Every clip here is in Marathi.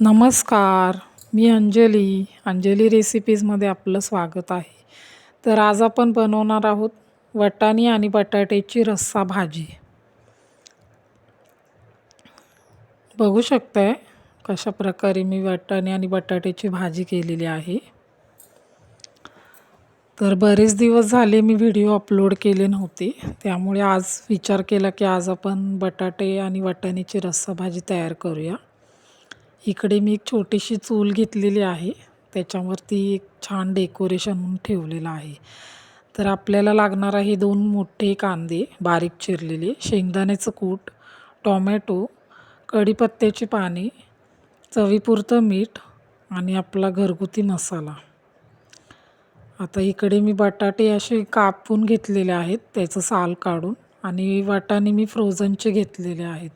नमस्कार मी अंजली. अंजली रेसिपीजमध्ये आपलं स्वागत आहे. तर आज आपण बनवणार आहोत वाटाणे आणि बटाट्याची रस्सा भाजी. बघू शकताय कशा प्रकारे मी वाटाणे आणि बटाट्याची भाजी केलेली आहे. तर बरेच दिवस झाले मी व्हिडिओ अपलोड केले नव्हते. त्यामुळे आज विचार केला की आज आपण बटाटे आणि वाटाण्याची रस्सा भाजी तयार करूया. इकडे मी एक छोटीशी चूल घेतलेली आहे. त्याच्यावरती एक छान डेकोरेशन म्हणून ठेवलेलं आहे. तर आपल्याला लागणार आहे दोन मोठे कांदे बारीक चिरलेले शेंगदाण्याचं कूट टॉमॅटो कढीपत्त्याची पाने चवीपुरतं मीठ आणि आपला घरगुती मसाला. आता इकडे मी बटाटे असे कापून घेतलेले आहेत त्याचं साल काढून. आणि वाटाणे मी फ्रोझनचे घेतलेले आहेत.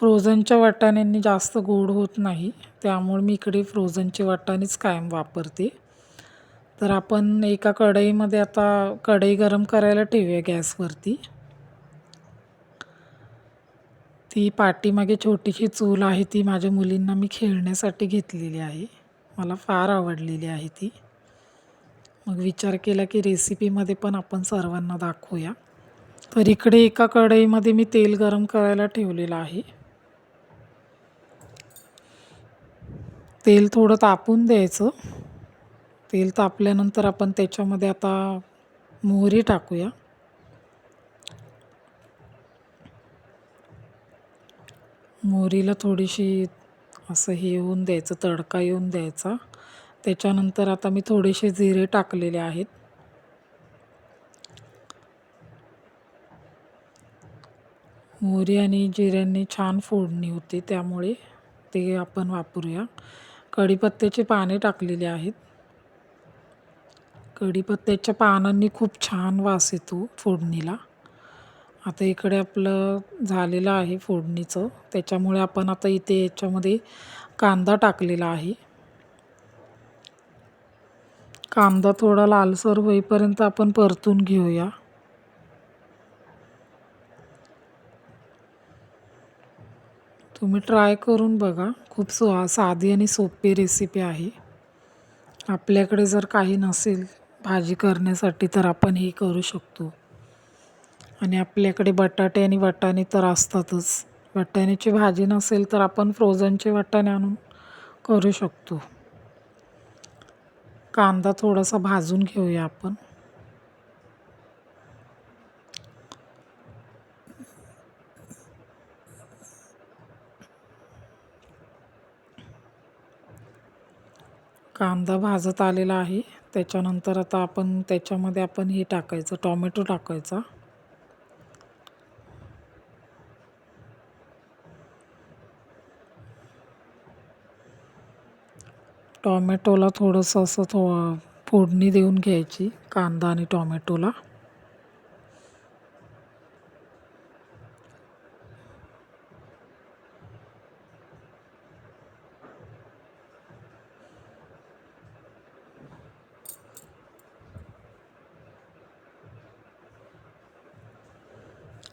फ्रोझनच्या वाटाण्यांनी जास्त गोड होत नाही. त्यामुळे मी इकडे फ्रोझनचे वाटाणेच कायम वापरते. तर आपण एका कढईमध्ये आता कढई गरम करायला ठेवूया गॅसवरती. ती पाठीमागे छोटीशी चूल आहे ती माझ्या मुलींना मी खेळण्यासाठी घेतलेली आहे. मला फार आवडलेली आहे ती. मग विचार केला की रेसिपीमध्ये पण आपण सर्वांना दाखवूया. तर इकडे एका कढईमध्ये मी तेल गरम करायला ठेवलेलं आहे. तेल थोडं तापून द्यायचं. तेल तापल्यानंतर आपण त्याच्यामध्ये आता मोहरी टाकूया. मोहरीला थोडीशी असं हे येऊन द्यायचं तडका येऊन द्यायचा. त्याच्यानंतर आता मी थोडेसे जिरे टाकलेले आहेत. मोहरी आणि जिऱ्यांनी छान फोडणी होते त्यामुळे ते आपण वापरूया. कढीपत्त्याची पाने टाकलेली आहेत. कढीपत्त्याच्या पानांनी खूप छान वास येतो फोडणीला. आता इकडे आपलं झालेलं आहे फोडणीचं. त्याच्यामुळे आपण आता इथे याच्यामध्ये कांदा टाकलेला आहे. कांदा थोडा लालसर होईपर्यंत आपण परतून घेऊया. तुम्ही ट्राय करून बघा. खूप सो साधी आणि सोपी रेसिपी आहे. आपल्याकडे जर काही नसेल भाजी करण्यासाठी तर आपण ही करू शकतो. आणि आपल्याकडे बटाटे आणि वाटाणे तर असतातच. वाटाण्याची भाजी नसेल तर आपण फ्रोझनचे वाटाणे आणून करू शकतो. कांदा थोडासा भाजून घेऊया आपण. कांदा भाजत आलेला आहे. त्याच्यानंतर आता आपण त्याच्यामध्ये आपण हे टाकायचं टॉमॅटो टाकायचा. टॉमॅटोला थोडंसं असं थो फोडणी देऊन घ्यायची कांदा आणि टॉमॅटोला.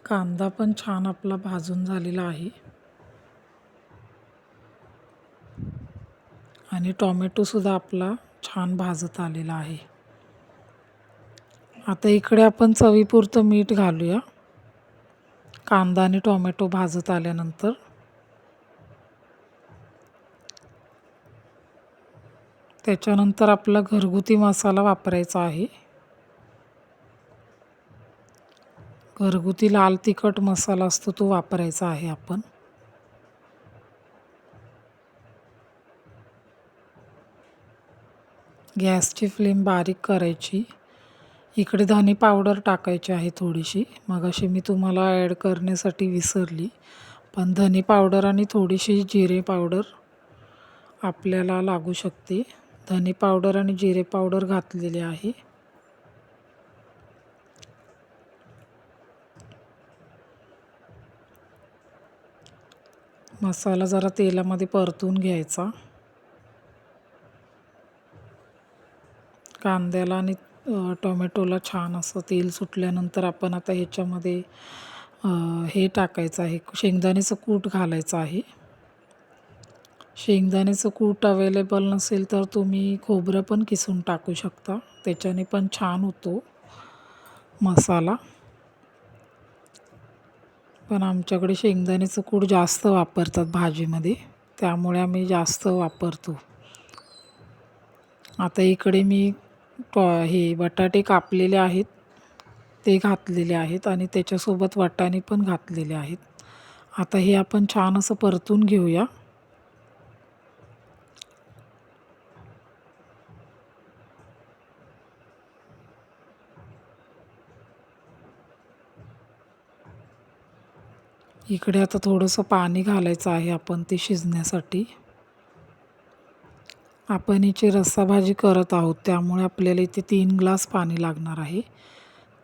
कांदा पण छान आपला भाजून झालेला आहे. आणि टॉमॅटोसुद्धा आपला छान भाजत आलेला आहे. आता इकडे आपण चवीपुरतं मीठ घालूया. कांदा आणि टॉमॅटो भाजत आल्यानंतर. त्याच्यानंतर आपला घरगुती मसाला वापरायचा आहे. घरगुती लाल तिखट मसाला असतो तो वापरायचा आहे आपण. गॅसची फ्लेम बारीक करायची. इकडे धने पावडर टाकायची आहे थोडीशी. मग अशी मी तुम्हाला ॲड करण्यासाठी विसरली. पण धने पावडर आणि थोडीशी जिरे पावडर आपल्याला लागू शकते. धने पावडर आणि जिरे पावडर घातलेले आहे. मसाला जरा तेलामध्ये परतून घ्यायचा. कांद्याला आणि टोमॅटोला छान असं तेल सुटल्यानंतर आपण आता ह्याच्यामध्ये हे टाकायचं आहे. शेंगदाण्याचं कूट घालायचं आहे. शेंगदाण्याचं कूट अवेलेबल नसेल तर तुम्ही खोबरं पण किसून टाकू शकता. त्याच्याने पण छान होतो मसाला. पण आमच्याकडे शेंगदाण्याचं कूट जास्त वापरतात भाजीमध्ये. त्यामुळे आम्ही जास्त वापरतो. आता इकडे मी प- हे बटाटे कापलेले आहेत. ते घातलेले आहेत आणि त्याच्यासोबत वाटाणे पण घातलेले आहेत. आता हे आपण छान असं परतून घेऊया. इकडे आता थोडंसं पाणी घालायचं आहे आपण ते शिजण्यासाठी. आपण हिची रस्साभाजी करत आहोत त्यामुळे आपल्याला इथे तीन ग्लास पाणी लागणार आहे.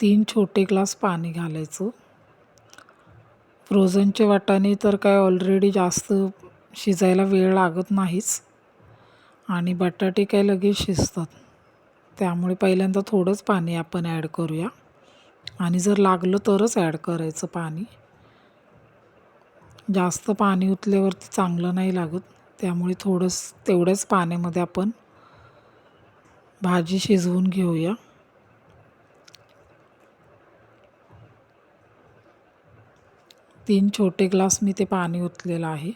तीन छोटे ग्लास पाणी घालायचं. फ्रोझनचे वाटाणे तर काय ऑलरेडी जास्त शिजायला वेळ लागत नाहीच. आणि बटाटे काय लगेच शिजतात. त्यामुळे पहिल्यांदा थोडंच पाणी आपण ॲड करूया. आणि जर लागलं तरच ॲड करायचं पाणी. जास्त पाणी उतल्यावरती चांगलं नाही लागत. त्यामुळे थोडंसं तेवढ्याच पाण्यामध्ये आपण भाजी शिजवून घेऊया. तीन छोटे ग्लास मी ते पाणी ओतलेलं आहे.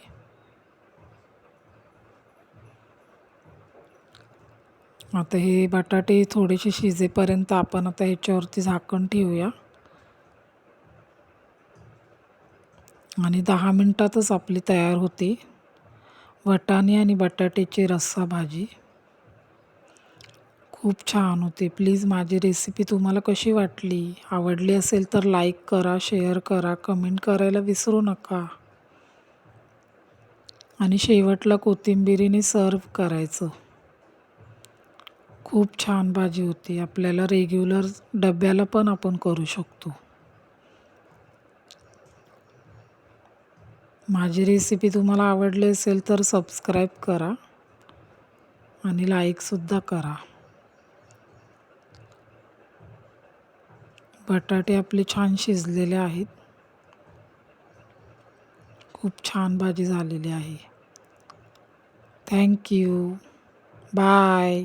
आता हे बटाटे थोडेसे शिजेपर्यंत आपण आता ह्याच्यावरती झाकण ठेवूया. आणि दहा मिनटातच आपली तयार होते. वाटाणे आणि बटाट्याची रस्सा भाजी. खूप छान होते. प्लीज माझी रेसिपी तुम्हाला कशी वाटली? आवडली असेल तर लाईक करा शेअर करा कमेंट करायला विसरू नका. आणि शेवटला कोथिंबिरीने सर्व करायचं. खूप छान भाजी होती. आपल्याला रेग्युलर डब्याला पण आपण करू शकतो. माझी रेसिपी तुम्हाला आवडली असेल तर सबस्क्राईब करा आणि लाईकसुद्धा करा. बटाटे आपले छान शिजलेले आहेत. खूप छान भाजी झालेली आहे. Thank you bye